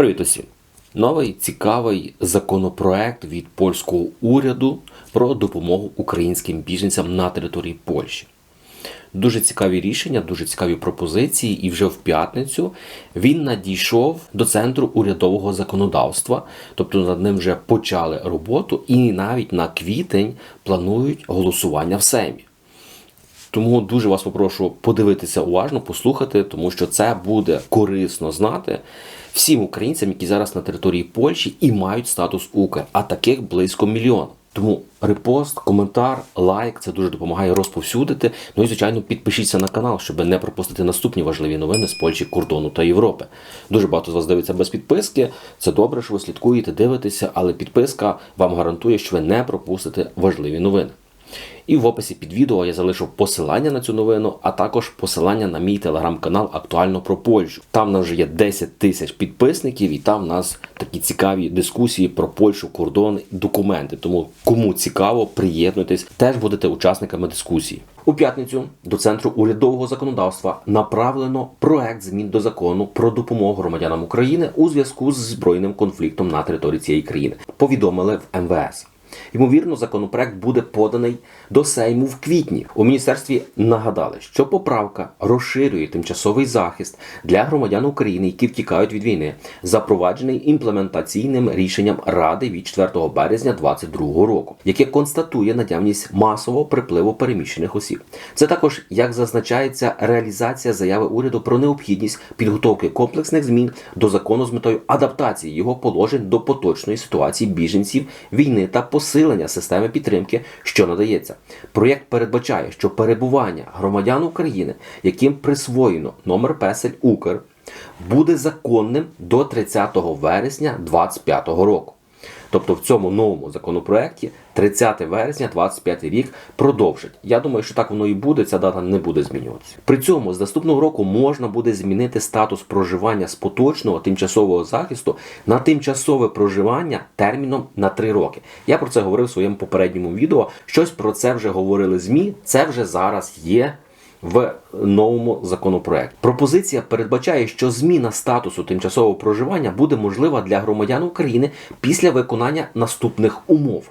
Привіт усім! Новий цікавий законопроект від польського уряду про допомогу українським біженцям на території Польщі. Дуже цікаві рішення, дуже цікаві пропозиції, і вже в п'ятницю він надійшов до центру урядового законодавства, тобто над ним вже почали роботу, і навіть на квітень планують голосування в Сеймі. Тому дуже вас попрошу подивитися уважно, послухати, тому що це буде корисно знати всім українцям, які зараз на території Польщі і мають статус УКР, а таких близько мільйона. Тому репост, коментар, лайк це дуже допомагає розповсюдити. Ну і звичайно, підпишіться на канал, щоб не пропустити наступні важливі новини з Польщі, кордону та Європи. Дуже багато з вас дивиться без підписки. Це добре, що ви слідкуєте, дивитеся, але підписка вам гарантує, що ви не пропустите важливі новини. І в описі під відео я залишу посилання на цю новину, а також посилання на мій телеграм-канал Актуально про Польщу. Там нас вже є 10 тисяч підписників, і там в нас такі цікаві дискусії про Польщу, кордон, документи. Тому кому цікаво, приєднуйтесь, теж будете учасниками дискусії. У п'ятницю до центру урядового законодавства направлено проект змін до закону про допомогу громадянам України у зв'язку з збройним конфліктом на території цієї країни. Повідомили в МВС. Ймовірно, законопроект буде поданий до Сейму в квітні. У міністерстві нагадали, що поправка розширює тимчасовий захист для громадян України, які втікають від війни, запроваджений імплементаційним рішенням Ради від 4 березня 2022 року, яке констатує наявність масового припливу переміщених осіб. Це також, як зазначається, реалізація заяви уряду про необхідність підготовки комплексних змін до закону з метою адаптації його положень до поточної ситуації біженців, війни та посилення системи підтримки, що надається. Проєкт передбачає, що перебування громадян України, яким присвоєно номер песель Укр, буде законним до 30 вересня 2025 року. Тобто в цьому новому законопроекті 30 вересня 25 рік продовжить. Я думаю, що так воно і буде. Ця дата не буде змінюватися. При цьому з наступного року можна буде змінити статус проживання з поточного тимчасового захисту на тимчасове проживання терміном на 3 роки. Я про це говорив в своєму попередньому відео. Щось про це вже говорили змі. Це вже зараз є в новому законопроекті. Пропозиція передбачає, що зміна статусу тимчасового проживання буде можлива для громадян України після виконання наступних умов.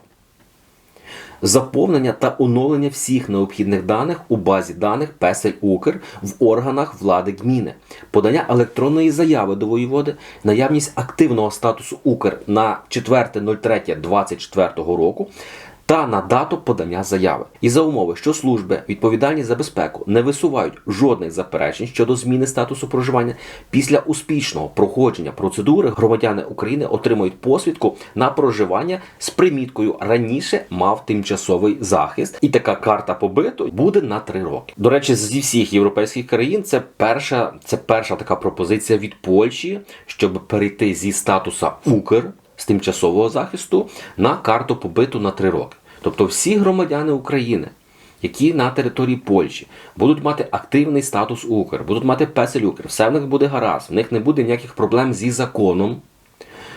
Заповнення та оновлення всіх необхідних даних у базі даних Песель Укр в органах влади гміни, подання електронної заяви до воєводи, наявність активного статусу Укр на 4.03.24 року та на дату подання заяви. І за умови, що служби відповідальні за безпеку не висувають жодних заперечень щодо зміни статусу проживання, після успішного проходження процедури громадяни України отримують посвідку на проживання з приміткою раніше мав тимчасовий захист, і така карта побиту буде на три роки. До речі, зі всіх європейських країн це перша, це перша така пропозиція від Польщі, щоб перейти зі статуса Укр з тимчасового захисту на карту побиту на 3 роки. Тобто всі громадяни України, які на території Польщі будуть мати активний статус Укр, будуть мати песель Укр, все в них буде гаразд, в них не буде ніяких проблем зі законом,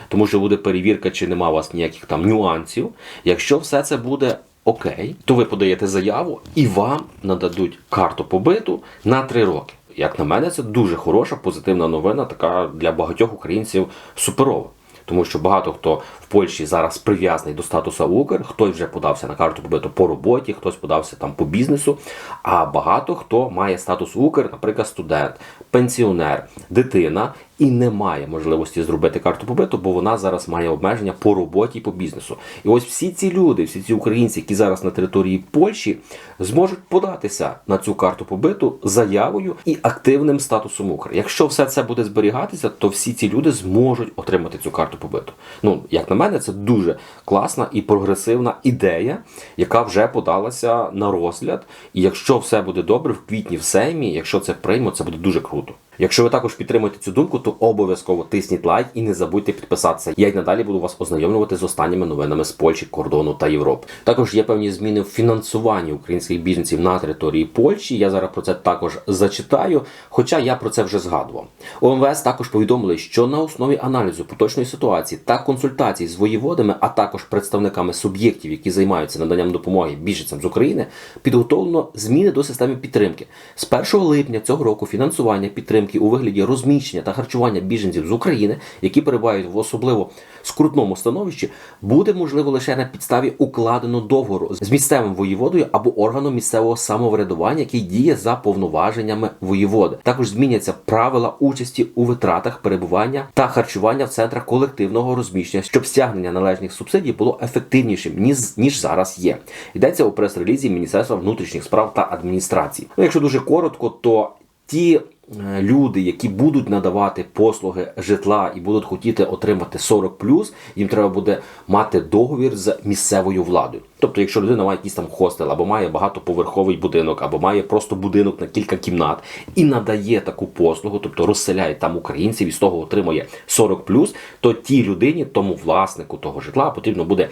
тому що буде перевірка, чи нема у вас ніяких там нюансів. Якщо все це буде окей, то ви подаєте заяву і вам нададуть карту побиту на 3 роки. Як на мене, це дуже хороша, позитивна новина, така для багатьох українців суперова. Тому що багато хто в Польщі зараз прив'язаний до статусу Укр, хтось вже подався на карту побиту по роботі, хтось подався там по бізнесу. А багато хто має статус Укр, наприклад, студент, пенсіонер, дитина. І не має можливості зробити карту побиту, бо вона зараз має обмеження по роботі і по бізнесу. І ось всі ці люди, всі ці українці, які зараз на території Польщі, зможуть податися на цю карту побиту заявою і активним статусом Укр. Якщо все це буде зберігатися, то всі ці люди зможуть отримати цю карту побиту. Ну, як на мене, це дуже класна і прогресивна ідея, яка вже подалася на розгляд. І якщо все буде добре, в квітні в Сеймі, якщо це приймуть, це буде дуже круто. Якщо ви також підтримуєте цю думку, то обов'язково тисніть лайк і не забудьте підписатися. Я й надалі буду вас ознайомлювати з останніми новинами з Польщі, кордону та Європи. Також є певні зміни в фінансуванні українських біженців на території Польщі. Я зараз про це також зачитаю, хоча я про це вже згадував. У МВС також повідомили, що на основі аналізу поточної ситуації та консультацій з воєводами, а також представниками суб'єктів, які займаються наданням допомоги біженцям з України, підготовлено зміни до системи підтримки. З 1 липня цього року фінансування підтримки підтримки у вигляді розміщення та харчування біженців з України, які перебувають в особливо скрутному становищі, буде можливо лише на підставі укладеного договору з місцевим воєводою або органом місцевого самоврядування, який діє за повноваженнями воєводи. Також зміняться правила участі у витратах перебування та харчування в центрах колективного розміщення, щоб стягнення належних субсидій було ефективнішим ніж, ніж зараз є. Йдеться у прес-релізі Міністерства внутрішніх справ та адміністрації. Ну, якщо дуже коротко, то ті люди, які будуть надавати послуги житла і будуть хотіти отримати 40+, їм треба буде мати договір з місцевою владою. Тобто, якщо людина має якийсь там хостел, або має багатоповерховий будинок, або має просто будинок на кілька кімнат і надає таку послугу, тобто розселяє там українців і з того отримує 40+, то тій людині, тому власнику того житла потрібно буде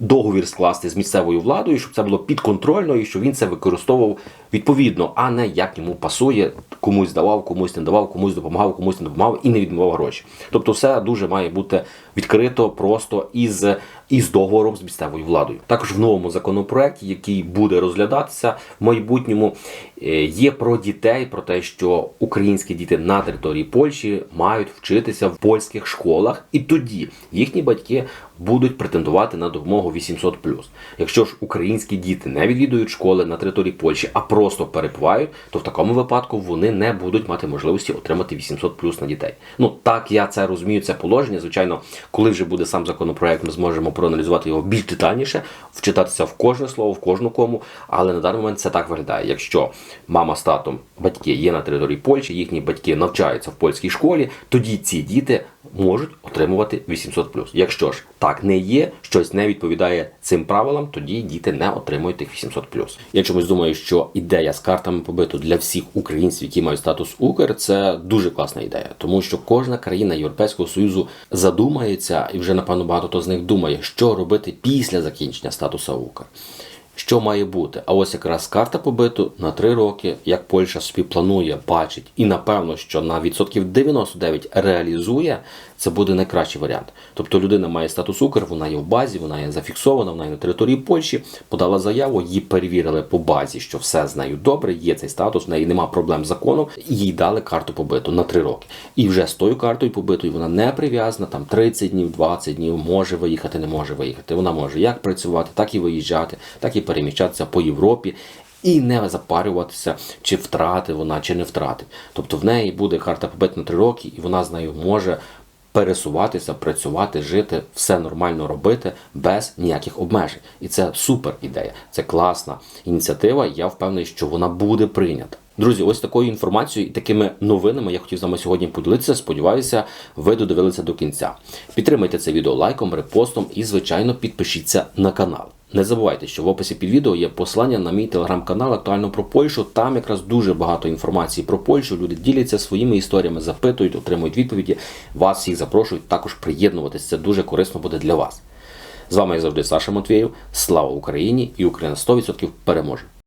договір скласти з місцевою владою, щоб це було підконтрольно і щоб він це використовував відповідно, а не як йому пасує, комусь давав, комусь не давав, комусь допомагав, комусь не допомагав і не відмивав гроші. Тобто, все дуже має бути відкрито просто із, із договором з місцевою владою. Також в новому законопроекті, який буде розглядатися в майбутньому, е, є про дітей, про те, що українські діти на території Польщі мають вчитися в польських школах, і тоді їхні батьки будуть претендувати на допомогу 800+. Якщо ж українські діти не відвідують школи на території Польщі, а просто перебувають, то в такому випадку вони не будуть мати можливості отримати 800+, на дітей. Ну так я це розумію, це положення. Звичайно, коли вже буде сам законопроект, ми зможемо проаналізувати його більш детальніше, вчитатися в кожне слово, в кожну кому. Але на даний момент це так виглядає. Якщо мама з татом, батьки є на території Польщі, їхні батьки навчаються в польській школі, тоді ці діти можуть отримувати 800+. Якщо ж так не є, щось не відповідає цим правилам, тоді діти не отримують тих 800+. Я чомусь думаю, що ідея з картами побиту для всіх українців, які мають статус Укр, це дуже класна ідея, тому що кожна країна Європейського союзу задумається, і вже напевно багато хто з них думає, що робити після закінчення статусу Укр. Що має бути? А ось якраз карта побиту на 3 роки, як Польща собі планує, бачить, і напевно, що на відсотків 99 реалізує, це буде найкращий варіант. Тобто людина має статус Укр, вона є в базі, вона є зафіксована, вона є на території Польщі, подала заяву, її перевірили по базі, що все з нею добре, є цей статус, в неї нема проблем з законом, і їй дали карту побиту на 3 роки. І вже з тою картою побитою вона не прив'язана, там 30 днів, 20 днів, може виїхати, не може виїхати. Вона може як працювати, так і виїжджати, так і переміщатися по Європі. І не запарюватися, чи втрати вона, чи не втрати. Тобто в неї буде карта побит на 3 роки, і вона з нею може пересуватися, працювати, жити, все нормально робити без ніяких обмежень. І це супер ідея, це класна ініціатива. Я впевнений, що вона буде прийнята. Друзі, ось такою інформацією і такими новинами я хотів з вами сьогодні поділитися. Сподіваюся, ви додивилися до кінця. Підтримайте це відео лайком, репостом і, звичайно, підпишіться на канал. Не забувайте, що в описі під відео є послання на мій телеграм-канал актуально про Польщу. Там якраз дуже багато інформації про Польщу. Люди діляться своїми історіями, запитують, отримують відповіді. Вас всіх запрошують також приєднуватись. Це дуже корисно буде для вас. З вами я завжди Саша Матвєєв. Слава Україні! І Україна 100% переможе!